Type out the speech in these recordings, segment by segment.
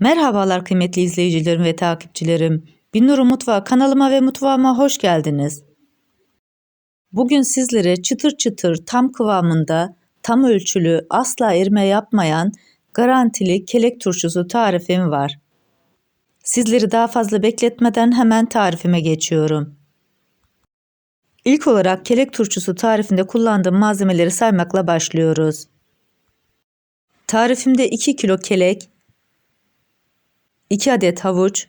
Merhabalar kıymetli izleyicilerim ve takipçilerim. Binnuru Mutfağı kanalıma ve mutfağıma hoş geldiniz. Bugün sizlere çıtır çıtır tam kıvamında, tam ölçülü, asla erime yapmayan garantili kelek turşusu tarifim var. Sizleri daha fazla bekletmeden hemen tarifime geçiyorum. İlk olarak kelek turşusu tarifinde kullandığım malzemeleri saymakla başlıyoruz. Tarifimde 2 kilo kelek, 2 adet havuç,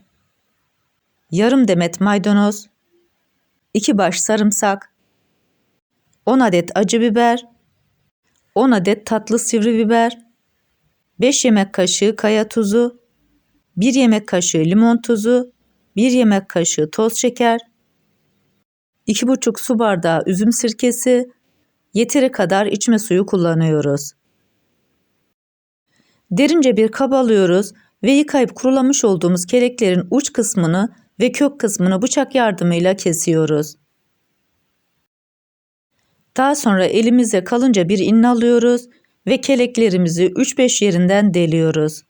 yarım demet maydanoz, 2 baş sarımsak, 10 adet acı biber, 10 adet tatlı sivri biber, 5 yemek kaşığı kaya tuzu, 1 yemek kaşığı limon tuzu, 1 yemek kaşığı toz şeker, 2,5 su bardağı üzüm sirkesi, yeteri kadar içme suyu kullanıyoruz. Derince bir kap alıyoruz ve yıkayıp kurulamış olduğumuz keleklerin uç kısmını ve kök kısmını bıçak yardımıyla kesiyoruz. Daha sonra elimize kalınca bir inne alıyoruz ve keleklerimizi 3-5 yerinden deliyoruz.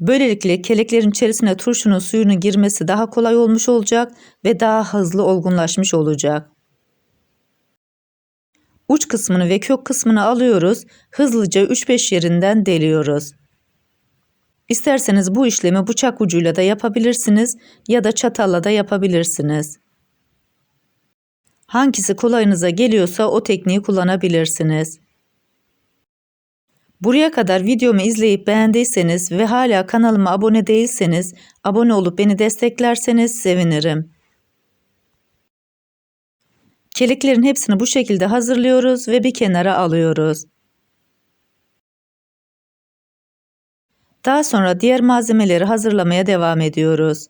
Böylelikle keleklerin içerisine turşunun suyunun girmesi daha kolay olmuş olacak ve daha hızlı olgunlaşmış olacak. Uç kısmını ve kök kısmını alıyoruz, hızlıca 3-5 yerinden deliyoruz. İsterseniz bu işlemi bıçak ucuyla da yapabilirsiniz ya da çatalla da yapabilirsiniz. Hangisi kolayınıza geliyorsa o tekniği kullanabilirsiniz. Buraya kadar videomu izleyip beğendiyseniz ve hala kanalıma abone değilseniz abone olup beni desteklerseniz sevinirim. Keliklerin hepsini bu şekilde hazırlıyoruz ve bir kenara alıyoruz. Daha sonra diğer malzemeleri hazırlamaya devam ediyoruz.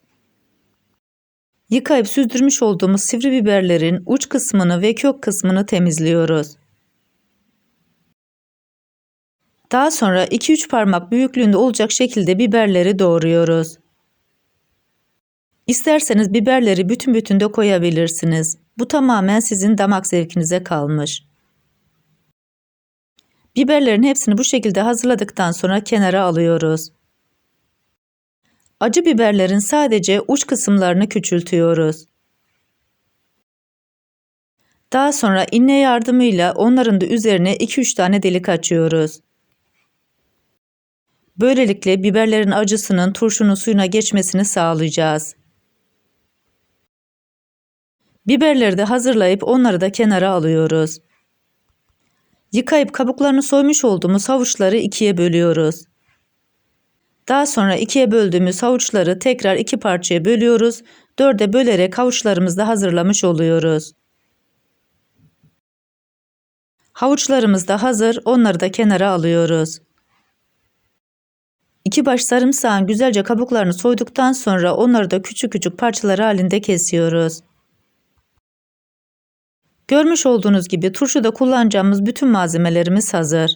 Yıkayıp süzdürmüş olduğumuz sivri biberlerin uç kısmını ve kök kısmını temizliyoruz. Daha sonra 2-3 parmak büyüklüğünde olacak şekilde biberleri doğruyoruz. İsterseniz biberleri bütün bütün de koyabilirsiniz. Bu tamamen sizin damak zevkinize kalmış. Biberlerin hepsini bu şekilde hazırladıktan sonra kenara alıyoruz. Acı biberlerin sadece uç kısımlarını küçültüyoruz. Daha sonra inne yardımıyla onların da üzerine 2-3 tane delik açıyoruz. Böylelikle biberlerin acısının turşunun suyuna geçmesini sağlayacağız. Biberleri de hazırlayıp onları da kenara alıyoruz. Yıkayıp kabuklarını soymuş olduğumuz havuçları ikiye bölüyoruz. Daha sonra ikiye böldüğümüz havuçları tekrar iki parçaya bölüyoruz. Dörde bölerek havuçlarımızı da hazırlamış oluyoruz. Havuçlarımız da hazır. Onları da kenara alıyoruz. İki baş sarımsağın güzelce kabuklarını soyduktan sonra onları da küçük küçük parçalar halinde kesiyoruz. Görmüş olduğunuz gibi turşuda kullanacağımız bütün malzemelerimiz hazır.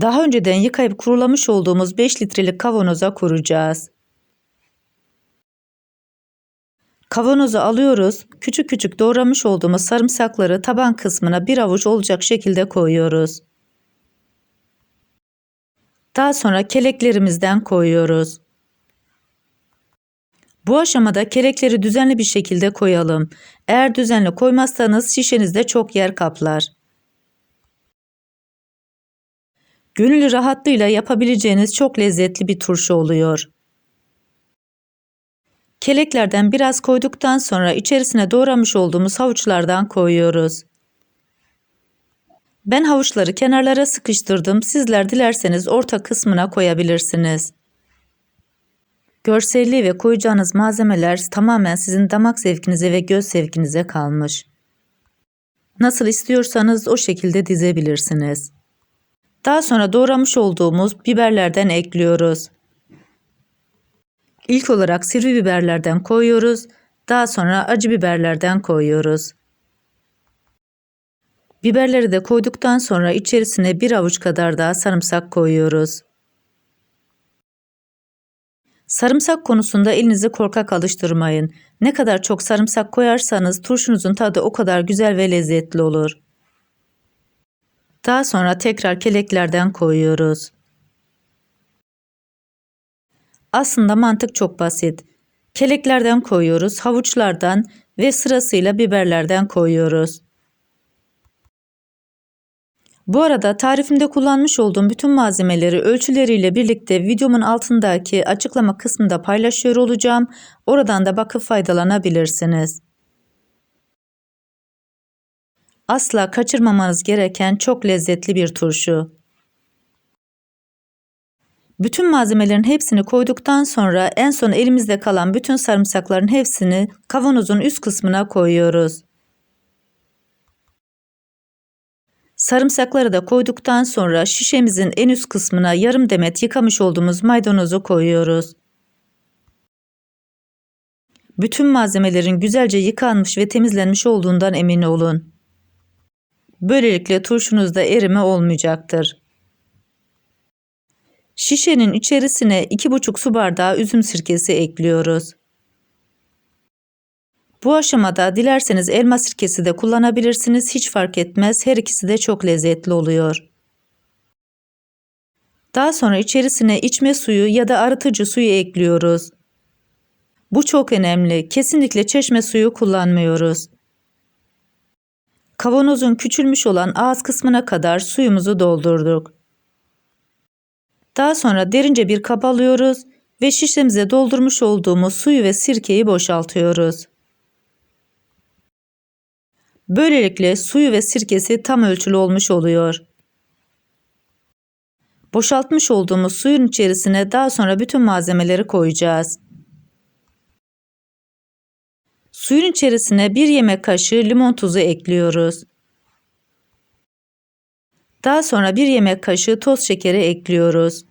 Daha önceden yıkayıp kurulamış olduğumuz 5 litrelik kavanoza kuracağız. Kavanozu alıyoruz. Küçük küçük doğramış olduğumuz sarımsakları taban kısmına bir avuç olacak şekilde koyuyoruz. Daha sonra keleklerimizden koyuyoruz. Bu aşamada kelekleri düzenli bir şekilde koyalım. Eğer düzenli koymazsanız şişenizde çok yer kaplar. Gönül rahatlığıyla yapabileceğiniz çok lezzetli bir turşu oluyor. Keleklerden biraz koyduktan sonra içerisine doğramış olduğumuz havuçlardan koyuyoruz. Ben havuçları kenarlara sıkıştırdım. Sizler dilerseniz orta kısmına koyabilirsiniz. Görselliği ve koyacağınız malzemeler tamamen sizin damak zevkinize ve göz zevkinize kalmış. Nasıl istiyorsanız o şekilde dizebilirsiniz. Daha sonra doğramış olduğumuz biberlerden ekliyoruz. İlk olarak sivri biberlerden koyuyoruz. Daha sonra acı biberlerden koyuyoruz. Biberleri de koyduktan sonra içerisine bir avuç kadar daha sarımsak koyuyoruz. Sarımsak konusunda elinizi korkak alıştırmayın. Ne kadar çok sarımsak koyarsanız turşunuzun tadı o kadar güzel ve lezzetli olur. Daha sonra tekrar keleklerden koyuyoruz. Aslında mantık çok basit. Keleklerden koyuyoruz, havuçlardan ve sırasıyla biberlerden koyuyoruz. Bu arada tarifimde kullanmış olduğum bütün malzemeleri ölçüleriyle birlikte videomun altındaki açıklama kısmında paylaşıyor olacağım. Oradan da bakıp faydalanabilirsiniz. Asla kaçırmamanız gereken çok lezzetli bir turşu. Bütün malzemelerin hepsini koyduktan sonra en son elimizde kalan bütün sarımsakların hepsini kavanozun üst kısmına koyuyoruz. Sarımsakları da koyduktan sonra şişemizin en üst kısmına yarım demet yıkamış olduğumuz maydanozu koyuyoruz. Bütün malzemelerin güzelce yıkanmış ve temizlenmiş olduğundan emin olun. Böylelikle turşunuzda erime olmayacaktır. Şişenin içerisine 2,5 su bardağı üzüm sirkesi ekliyoruz. Bu aşamada dilerseniz elma sirkesi de kullanabilirsiniz. Hiç fark etmez. Her ikisi de çok lezzetli oluyor. Daha sonra içerisine içme suyu ya da arıtıcı suyu ekliyoruz. Bu çok önemli. Kesinlikle çeşme suyu kullanmıyoruz. Kavanozun küçülmüş olan ağız kısmına kadar suyumuzu doldurduk. Daha sonra derince bir kap alıyoruz ve şişemize doldurmuş olduğumuz suyu ve sirkeyi boşaltıyoruz. Böylelikle suyu ve sirkesi tam ölçülü olmuş oluyor. Boşaltmış olduğumuz suyun içerisine daha sonra bütün malzemeleri koyacağız. Suyun içerisine bir yemek kaşığı limon tuzu ekliyoruz. Daha sonra bir yemek kaşığı toz şekeri ekliyoruz.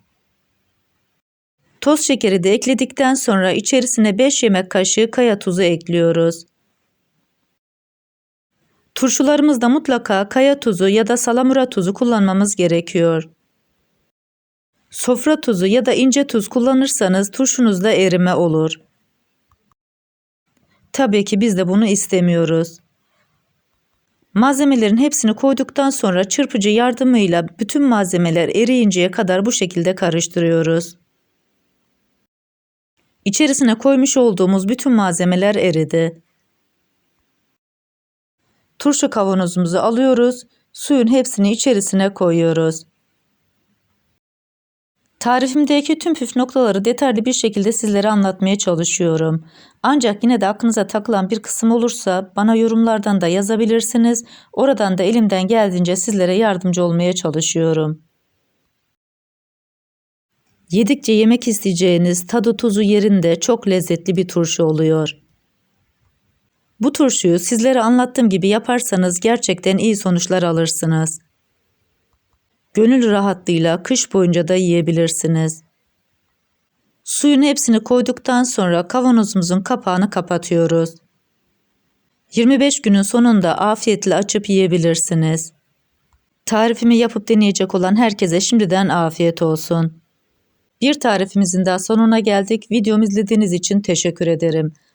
Toz şekeri de ekledikten sonra içerisine 5 yemek kaşığı kaya tuzu ekliyoruz. Turşularımızda mutlaka kaya tuzu ya da salamura tuzu kullanmamız gerekiyor. Sofra tuzu ya da ince tuz kullanırsanız turşunuzda erime olur. Tabii ki biz de bunu istemiyoruz. Malzemelerin hepsini koyduktan sonra çırpıcı yardımıyla bütün malzemeler eriyinceye kadar bu şekilde karıştırıyoruz. İçerisine koymuş olduğumuz bütün malzemeler eridi. Turşu kavanozumuzu alıyoruz, suyun hepsini içerisine koyuyoruz. Tarifimdeki tüm püf noktaları detaylı bir şekilde sizlere anlatmaya çalışıyorum. Ancak yine de aklınıza takılan bir kısım olursa bana yorumlardan da yazabilirsiniz. Oradan da elimden geldiğince sizlere yardımcı olmaya çalışıyorum. Yedikçe yemek isteyeceğiniz tadı tuzu yerinde çok lezzetli bir turşu oluyor. Bu turşuyu sizlere anlattığım gibi yaparsanız gerçekten iyi sonuçlar alırsınız. Gönül rahatlığıyla kış boyunca da yiyebilirsiniz. Suyun hepsini koyduktan sonra kavanozumuzun kapağını kapatıyoruz. 25 günün sonunda afiyetle açıp yiyebilirsiniz. Tarifimi yapıp deneyecek olan herkese şimdiden afiyet olsun. Bir tarifimizin daha sonuna geldik. Videomu izlediğiniz için teşekkür ederim.